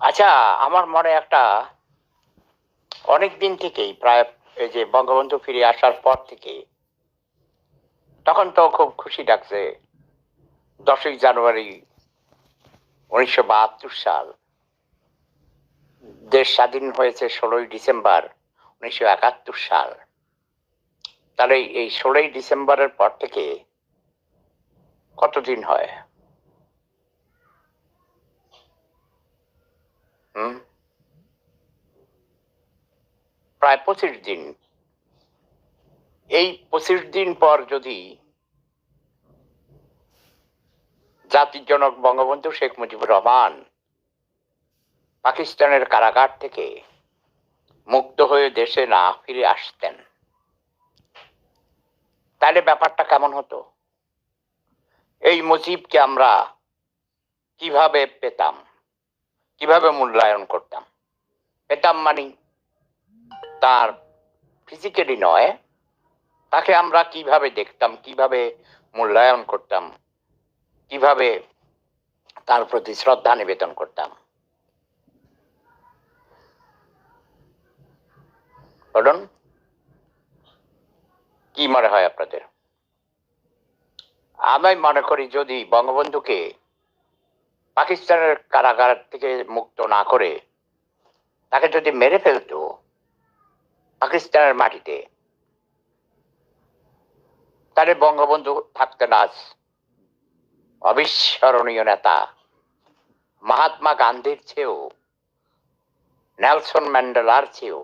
আচ্ছা আমার মনে একটা অনেক দিন থেকেই, প্রায় এই যে বঙ্গবন্ধু ফিরে আসার পর থেকে তখন তো খুব খুশি ডাকছে দশই জানুয়ারি উনিশশো বাহাত্তর সাল, দেশ স্বাধীন হয়েছে ষোলোই ডিসেম্বর উনিশশো একাত্তর সাল। তাহলে এই ষোলোই ডিসেম্বরের পর থেকে কতদিন হয়? প্রায় পঁচিশ দিন। এই পঁচিশ দিন পর যদি জাতির জনক বঙ্গবন্ধু শেখ মুজিবুর রহমান পাকিস্তানের কারাগার থেকে মুক্ত হয়ে দেশে না ফিরে আসতেন, তাহলে ব্যাপারটা কেমন হতো? এই মুজিবকে আমরা কীভাবে পেতাম? কীভাবে মূল্যায়ন করতাম? পেতাম মানি তার ফিজিক্যালি নয়, তাকে আমরা কীভাবে দেখতাম, কীভাবে মূল্যায়ন করতাম, কীভাবে তার প্রতি শ্রদ্ধা নিবেদন করতাম। বলুন, কি মনে হয় আপনাদের? আমি মনে করি যদি বঙ্গবন্ধুকে পাকিস্তানের কারাগার থেকে মুক্ত না করে তাকে যদি মেরে ফেলতো পাকিস্তানের মাটিতে, তাহলে বঙ্গবন্ধু থাকতেন আজ অবিস্মরণীয় নেতা মহাত্মা গান্ধীর চেয়েও, নেলসন ম্যান্ডেলার চেয়েও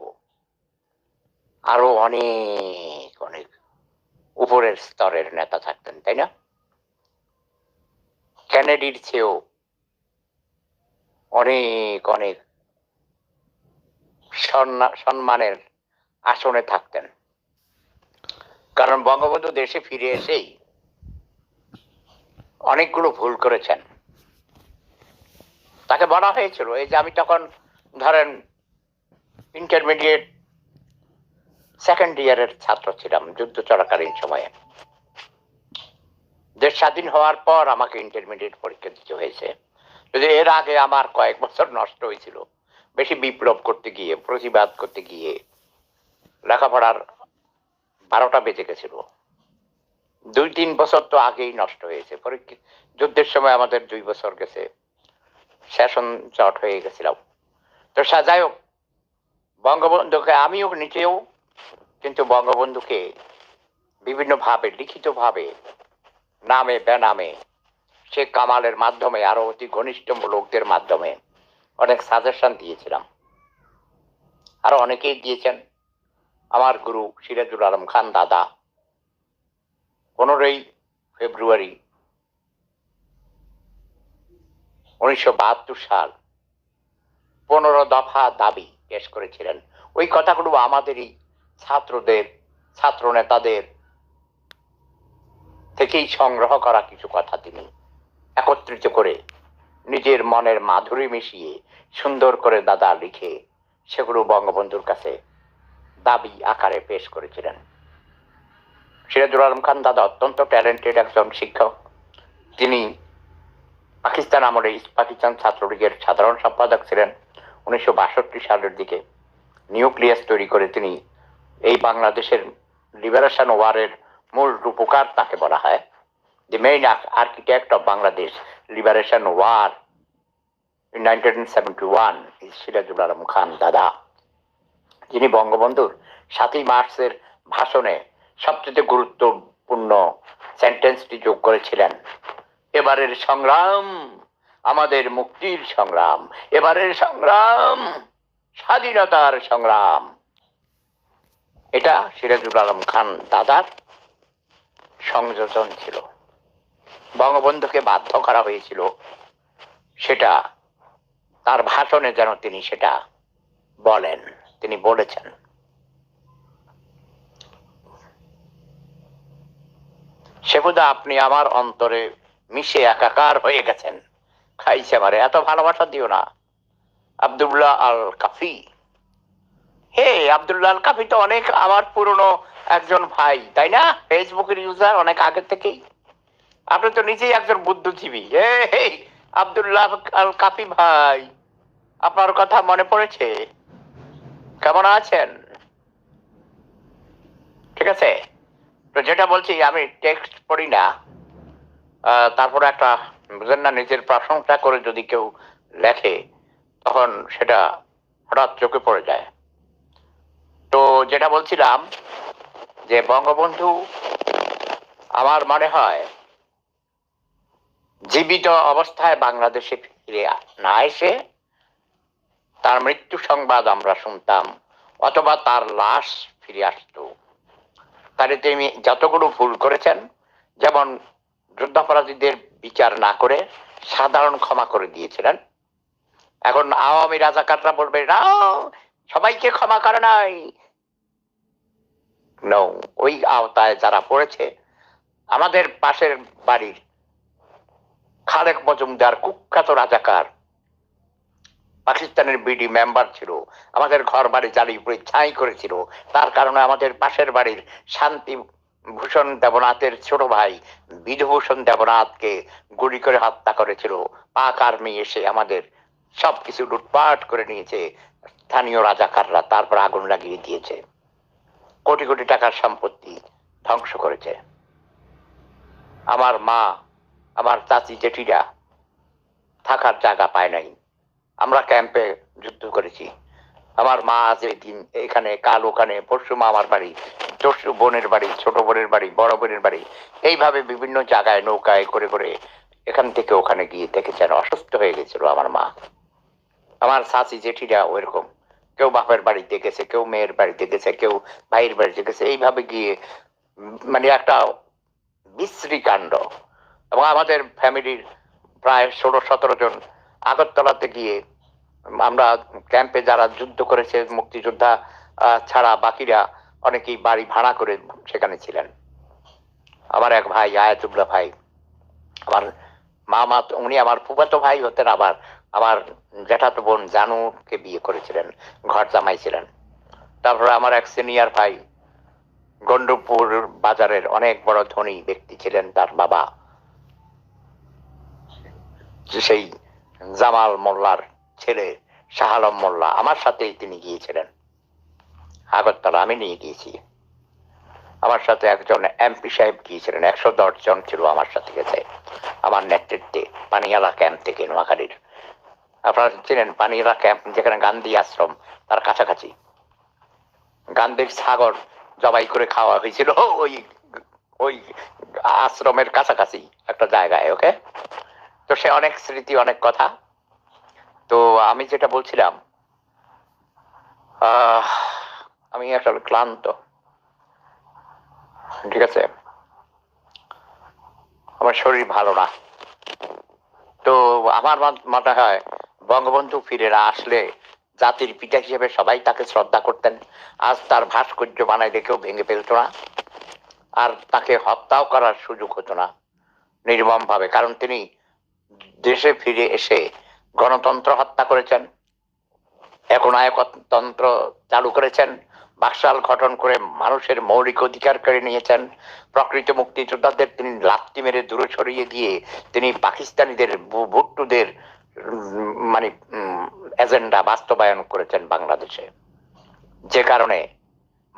আরও অনেক অনেক উপরের স্তরের নেতা থাকতেন, তাই না? কেনেডির চেয়েও অনেক অনেক সম্মানের আসনে থাকতেন। কারণ বঙ্গবন্ধু দেশে ফিরে এসেই অনেকগুলো ভুল করেছেন। তাকে বলা হয়েছিল, এই যে আমি তখন ধরেন ইন্টারমিডিয়েট সেকেন্ড ইয়ারের ছাত্র ছিলাম যুদ্ধ চলাকালীন সময়ে। দেশ স্বাধীন হওয়ার পর আমাকে ইন্টারমিডিয়েট পরীক্ষা দিতে হয়েছে। এর আগে আমার কয়েক বছর নষ্ট হয়েছিল। বেশি বিপ্লব করতে গিয়ে, প্রতিবাদ করতে গিয়ে লেখাপড়ার বারোটা বেজে গেছিল। দুই তিন বছর তো আগেই নষ্ট হয়েছে। যুদ্ধের সময় আমাদের দুই বছর গেছে। সেশন চট হয়ে গেছিলাম। তো সাজাই হোক, বঙ্গবন্ধুকে আমিও নিজেও, কিন্তু বঙ্গবন্ধুকে বিভিন্নভাবে লিখিতভাবে, নামে, বেনামে শেখ কামালের মাধ্যমে, আরও অতি ঘনিষ্ঠ লোকদের মাধ্যমে। অনেক সাজেশন দিয়েছিলাম। আরও অনেকেই দিয়েছেন। আমার গুরু সিরাজুল আলম খান দাদা, পনেরোই ফেব্রুয়ারি উনিশশো বাহাত্তর সাল পনেরো দফা দাবি পেশ করেছিলেন। ওই কথাগুলো আমাদেরই ছাত্রদের ছাত্র নেতাদের থেকেই সংগ্রহ করা কিছু কথা তিনি। একত্রিত করে নিজের মনের মাধুরী মিশিয়ে সুন্দর করে দাদা লিখে সেগুলো বঙ্গবন্ধুর কাছে দাবি আকারে পেশ করেছিলেন। সিরাজুল আলম খান দাদা অত্যন্ত ট্যালেন্টেড একজন শিক্ষক। তিনি পাকিস্তান আমলে ইস্ট পাকিস্তান ছাত্রলীগের সাধারণ সম্পাদক ছিলেন উনিশশো বাষট্টি সালের দিকে। নিউক্লিয়াস তৈরি করে তিনি এই বাংলাদেশের লিবারেশন ওয়ারের মূল রূপকার তাকে বলা হয়। Architect of Bangladesh liberation war in nineteen seventy one is Sirajul Alam Khan দাদা যিনি বঙ্গবন্ধুর সাতই মার্চের ভাষণে সবচেয়ে গুরুত্বপূর্ণ যোগ করেছিলেন, এবারের সংগ্রাম আমাদের মুক্তির সংগ্রাম, এবারের সংগ্রাম স্বাধীনতার সংগ্রাম। এটা সিরাজুল আলম খান দাদার সংযোজন ছিল। বঙ্গবন্ধুকে বাধ্য করা হয়েছিল। সেটা, তার ভাষণে যেন তিনি সেটা বলেন। তিনি বলেছেন। সেবুদা, আপনি আমার অন্তরে মিশে একাকার হয়ে গেছেন। খাইছে আমারে, এত ভালোবাসা দিও না। আব্দুল্লাহ আল কাফি হে, আব্দুল্লাহ আল কাফি তো অনেক আমার পুরনো একজন ভাই, তাই না? ফেসবুকের ইউজার অনেক আগে থেকেই। আপনি তো নিজেই একজন বুদ্ধিজীবী। হে আব্দুল্লাহ আল কাফি ভাই, আপনার কথা মনে পড়েছে? কেমন আছেন? ঠিক আছে। তো যেটা বলছি, আমি টেক্সট পড়ি না। তারপরে একটা, বুঝেন না, নিজের প্রশংসা করে যদি কেউ লেখে, তখন সেটা হঠাৎ চোখে পড়ে যায়। তো যেটা বলছিলাম যে, বঙ্গবন্ধু, আমার মনে হয় জীবিত অবস্থায় বাংলাদেশে ফিরে না এসে তার মৃত্যু সংবাদ আমরা শুনতাম অথবা তার লাশ ফিরে আসতো। তাহলে তিনি যতগুলো ভুল করেছেন যেমন যুদ্ধাপরাধীদের বিচার না করে সাধারণ ক্ষমা করে দিয়েছিলেন। এখন আওয়ামী রাজাকাররা বলবে না সবাইকে ক্ষমা করে নাই। No, ওই আওতায় যারা পড়েছে আমাদের পাশের বাড়ির খালেক মজুমদার, কুখ্যাত রাজাকার। পাকিস্তানের বিডি মেম্বার ছিল, আমাদের ঘর বাড়ি জ্বালিয়ে পুড়ে ছাই করেছিল। তার কারণে আমাদের পাশের বাড়ির শান্তি ভূষণ দেবনাথের ছোট ভাই বিধুভূষণ দেবনাথকে গুলি করে হত্যা করেছিল। পাক আর্মি এসে আমাদের সবকিছু লুটপাট করে নিয়েছে। স্থানীয় রাজাকাররা তারপর আগুন লাগিয়ে দিয়েছে। কোটি কোটি টাকার সম্পত্তি ধ্বংস করেছে। আমার মা আমার চাচি জেঠিরা থাকার জায়গা পায় নাই। আমরা ক্যাম্পে যুদ্ধ করেছি। আমার মা এই দিন এখানে, কাল ওখানে, পরশু মা আমার বাড়ি তরশু বোনের বাড়ি, ছোট বোনের বাড়ি, বড় বোনের বাড়ি। এইভাবে বিভিন্ন জায়গায় নৌকায় করে করে এখান থেকে ওখানে গিয়ে দেখেছেন অসুস্থ হয়ে গেছিল আমার মা। আমার চাচি জেঠিরা ওইরকম। কেউ বাপের বাড়িতে গেছে কেউ মেয়ের বাড়িতে গেছে কেউ ভাইয়ের বাড়িতে গেছে এইভাবে গিয়ে মানে একটা বিশ্রী কাণ্ড। এবং আমাদের ফ্যামিলির প্রায় ষোলো, সতেরো জন আগরতলাতে গিয়ে আমরা ক্যাম্পে যারা যুদ্ধ করেছে, মুক্তিযোদ্ধা ছাড়া বাকিরা অনেকেই বাড়ি ভাড়া করে সেখানে ছিলেন। আমার এক ভাই, আয়াতুল্লাহ ভাই, আমার মামা উনি আমার ফুফাতো ভাই হতেন, আবার আমার জ্যাঠাতো বোন জানুকে বিয়ে করেছিলেন, ঘর জামাই ছিলেন তারপরে আমার এক সিনিয়র ভাই গন্ডপুর বাজারের অনেক বড় ধনী ব্যক্তি ছিলেন, তার বাবা। সেই জামাল মোল্লার ছেলে শাহ আলম মোল্লা, আমার সাথেই তিনি গিয়েছিলেন। আগরতলা আমি নিয়ে গিয়েছি। আমার সাথে একজন এমপি সাহেব গিয়েছিলেন, একশো দশ জন ছিল আমার সাথে গেছে। আমার নেতৃত্বে পানিয়ালা ক্যাম্প থেকে নোয়াখালীর। আপনারা চিনেন পানিয়ালা ক্যাম্প, যেখানে গান্ধী আশ্রম, তার কাছাকাছি। গান্ধীর সাগর জবাই করে খাওয়া হয়েছিল, ওই ওই আশ্রমের কাছাকাছি একটা জায়গায়, ওকে? তো সে অনেক স্মৃতি, অনেক কথা। তো আমি যেটা বলছিলাম আমি আসলে ক্লান্ত। ঠিক আছে? আমার শরীর ভালো না। তো আমার মনে হয় বঙ্গবন্ধু ফিরে আসলে জাতির পিতা হিসেবে সবাই তাকে শ্রদ্ধা করতেন। আজ তার ভাস্কর্য বানাইলে কেউ ভেঙে ফেলতো না। আর তাকে হত্যাও করার সুযোগ হতো না নির্মম ভাবে কারণ তিনি দেশে ফিরে এসে গণতন্ত্র হত্যা করেছেন একনায়কতন্ত্র চালু করেছেন, বাকশাল গঠন করে মানুষের মৌলিক অধিকার কেড়ে নিয়েছেন, প্রকৃত মুক্তিযোদ্ধাদের তিনি লাত্তি মেরে দূরে সরিয়ে দিয়ে তিনি পাকিস্তানিদের ভুট্টুদের মানে এজেন্ডা বাস্তবায়ন করেছেন বাংলাদেশে। যে কারণে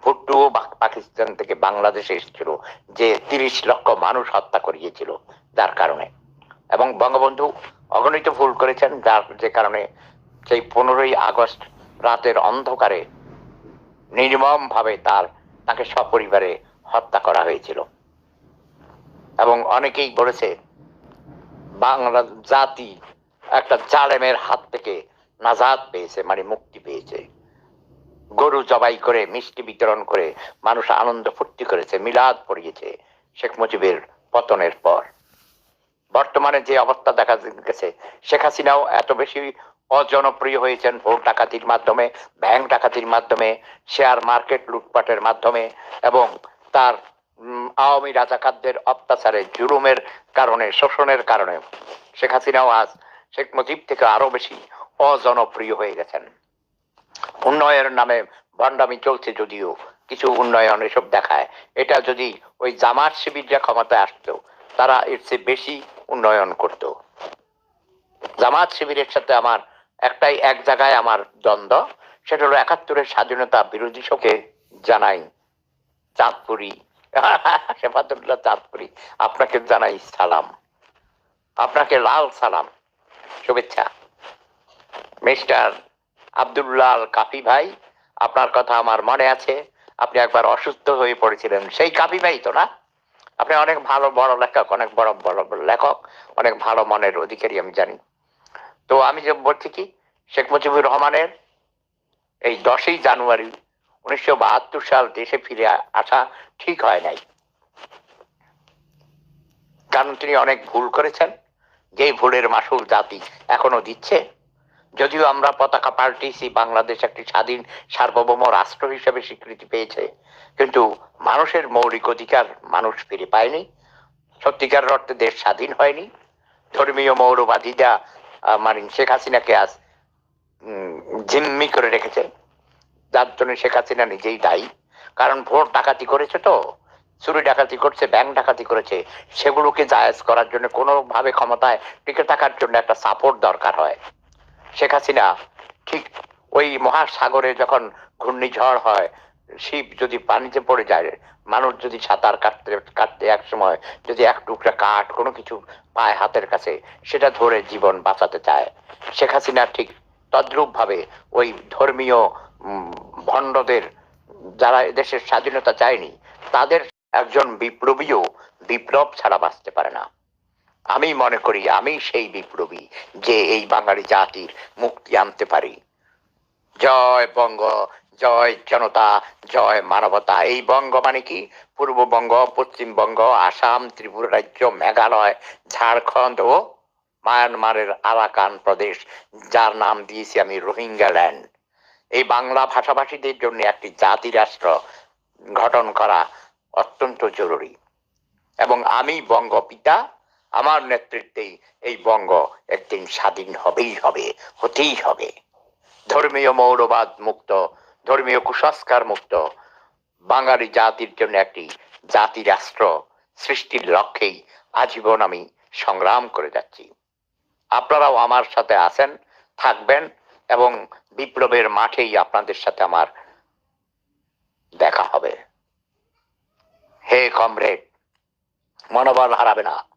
ভুট্টু পাকিস্তান থেকে বাংলাদেশে এসেছিল, যে তিরিশ লক্ষ মানুষ হত্যা করিয়েছিল, যার কারণে। এবং বঙ্গবন্ধু অগণিত ভুল করেছেন, যার যে কারণে সেই পনেরোই আগস্ট রাতের অন্ধকারে নির্মম ভাবে তার, তাকে সপরিবারে হত্যা করা হয়েছিল। এবং অনেকেই বলেছে, বাংলা জাতি একটা জালেমের হাত থেকে নাজাদ পেয়েছে মানে মুক্তি পেয়েছে। গরু জবাই করে, মিষ্টি বিতরণ করে, মানুষ আনন্দ ফুর্তি করেছে, মিলাদ পড়িয়েছে শেখ মুজিবের পতনের পর। বর্তমানে যে অবস্থা দেখা গেছে, শেখ হাসিনাও এত বেশি অজনপ্রিয় হয়েছেন ভোট ডাকাতির মাধ্যমে, ব্যাংক ডাকাতির মাধ্যমে, শেয়ার মার্কেট লুটপাটের মাধ্যমে এবং তার আওয়ামী রাজাকারদের অত্যাচারে, জুলুমের কারণে, শোষণের কারণে। শেখ হাসিনাও আজ শেখ মুজিব থেকে আরও বেশি অজনপ্রিয় হয়ে গেছেন। উন্নয়নের নামে ভণ্ডামি চলছে যদিও, কিছু উন্নয়ন এসব দেখায়। এটা যদি ওই জামাত শিবিররা ক্ষমতায় আসতো, তারা এর চেয়ে বেশি উন্নয়ন করত। জামাত শিবিরের সাথে আমার একটাই এক জায়গায় আমার দ্বন্দ্ব, সেটা হলো একাত্তরের স্বাধীনতা বিরোধী শোকে জানাই চাঁদপুরি। শেফাতুল্লাহ চাঁদপুরি, আপনাকে জানাই সালাম। আপনাকে লাল সালাম, শুভেচ্ছা। মিস্টার আব্দুল্লাল কাফি ভাই, আপনার কথা আমার মনে আছে। আপনি একবার অসুস্থ হয়ে পড়েছিলেন। সেই কাফি ভাই তো না? আপনি অনেক ভালো বড় লেখক, অনেক বড় বড় লেখক, অনেক ভালো মনের অধিকারী আমি জানি। তো আমি যে বলছি কি, শেখ মুজিবুর রহমানের এই দশই জানুয়ারি উনিশশো বাহাত্তর সাল দেশে ফিরে আসা ঠিক হয় নাই। কারণ তিনি অনেক ভুল করেছেন। যেই ভুলের মাসুল জাতি এখনও দিচ্ছে যদিও আমরা পতাকা পাল্টিয়েছি বাংলাদেশ একটি স্বাধীন সার্বভৌম রাষ্ট্র হিসেবে স্বীকৃতি পেয়েছে, কিন্তু মানুষের মৌলিক অধিকার মানুষ ফিরে পায়নি। সত্যিকার অর্থে দেশ স্বাধীন হয়নি। ধর্মীয় মৌলবাদীরা মানে শেখ হাসিনাকে আজ জিম্মি করে রেখেছে। যার জন্য শেখ হাসিনা নিজেই দায়ী। কারণ ভোট ডাকাতি করেছে তো, চুরি ডাকাতি করছে, ব্যাংক ডাকাতি করেছে, সেগুলোকে জায়েজ করার জন্য কোনোভাবে ক্ষমতায় টিকে থাকার জন্য একটা সাপোর্ট দরকার হয়। শেখ হাসিনা, ঠিক ওই মহাসাগরে যখন ঘূর্ণিঝড় হয়, শিব যদি পানিতে পড়ে যায়, মানুষ যদি সাঁতার কাটতে কাটতে এক সময় যদি এক টুকরা কাঠ, কোনো কিছু পায় হাতের কাছে, সেটা ধরে জীবন বাঁচাতে চায়। শেখ হাসিনা ঠিক তদ্রূপ ভাবে ওই ধর্মীয় ভণ্ডদের, যারা দেশের স্বাধীনতা চায়নি, তাদের একজন বিপ্লবীও বিপ্লব ছাড়া বাঁচতে পারে না। আমি মনে করি, আমি সেই বিপ্লবী যে এই বাঙালি জাতির মুক্তি আনতে পারি। জয় বঙ্গ, জয় জনতা, জয় মানবতা। এই বঙ্গ মানে কি? পূর্ববঙ্গ পশ্চিমবঙ্গ আসাম, ত্রিপুরা রাজ্য, মেঘালয়, ঝাড়খণ্ড ও মায়ানমারের আরাকান প্রদেশ, যার নাম দিয়েছি আমি রোহিঙ্গা ল্যান্ড। এই বাংলা ভাষাভাষীদের জন্য একটি জাতি রাষ্ট্র গঠন করা অত্যন্ত জরুরি। এবং আমি বঙ্গ পিতা আমার নেতৃত্বেই এই বঙ্গ একদিন স্বাধীন হবেই হবে, হতেই হবে। ধর্মীয় মৌলবাদ মুক্ত, ধর্মীয় কুসংস্কার মুক্ত, বাঙালি জাতির জন্য একটি জাতি রাষ্ট্র সৃষ্টির লক্ষ্যেই আজীবন আমি সংগ্রাম করে যাচ্ছি। আপনারাও আমার সাথে আছেন, থাকবেন এবং বিপ্লবের মাঠেই আপনাদের সাথে আমার দেখা হবে। হে কমরেড, মনোবল হারাবে না।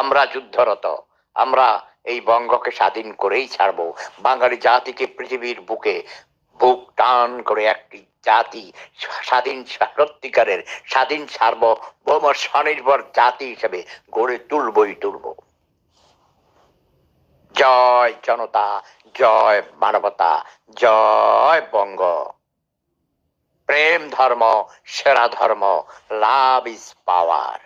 আমরা যুদ্ধরত, আমরা এই বঙ্গকে স্বাধীন করেই ছাড়বো। বাঙালি জাতিকে পৃথিবীর বুকে বুক টান করে একটি জাতি স্বাধীন সত্যিকারের স্বাধীন সার্বভৌম স্বনির্ভর জাতি হিসেবে গড়ে তুলবই তুলব। জয় জনতা, জয় মানবতা, জয় বঙ্গ। প্রেম ধর্ম, সেরা ধর্ম, লাভ ইজ পাওয়ার।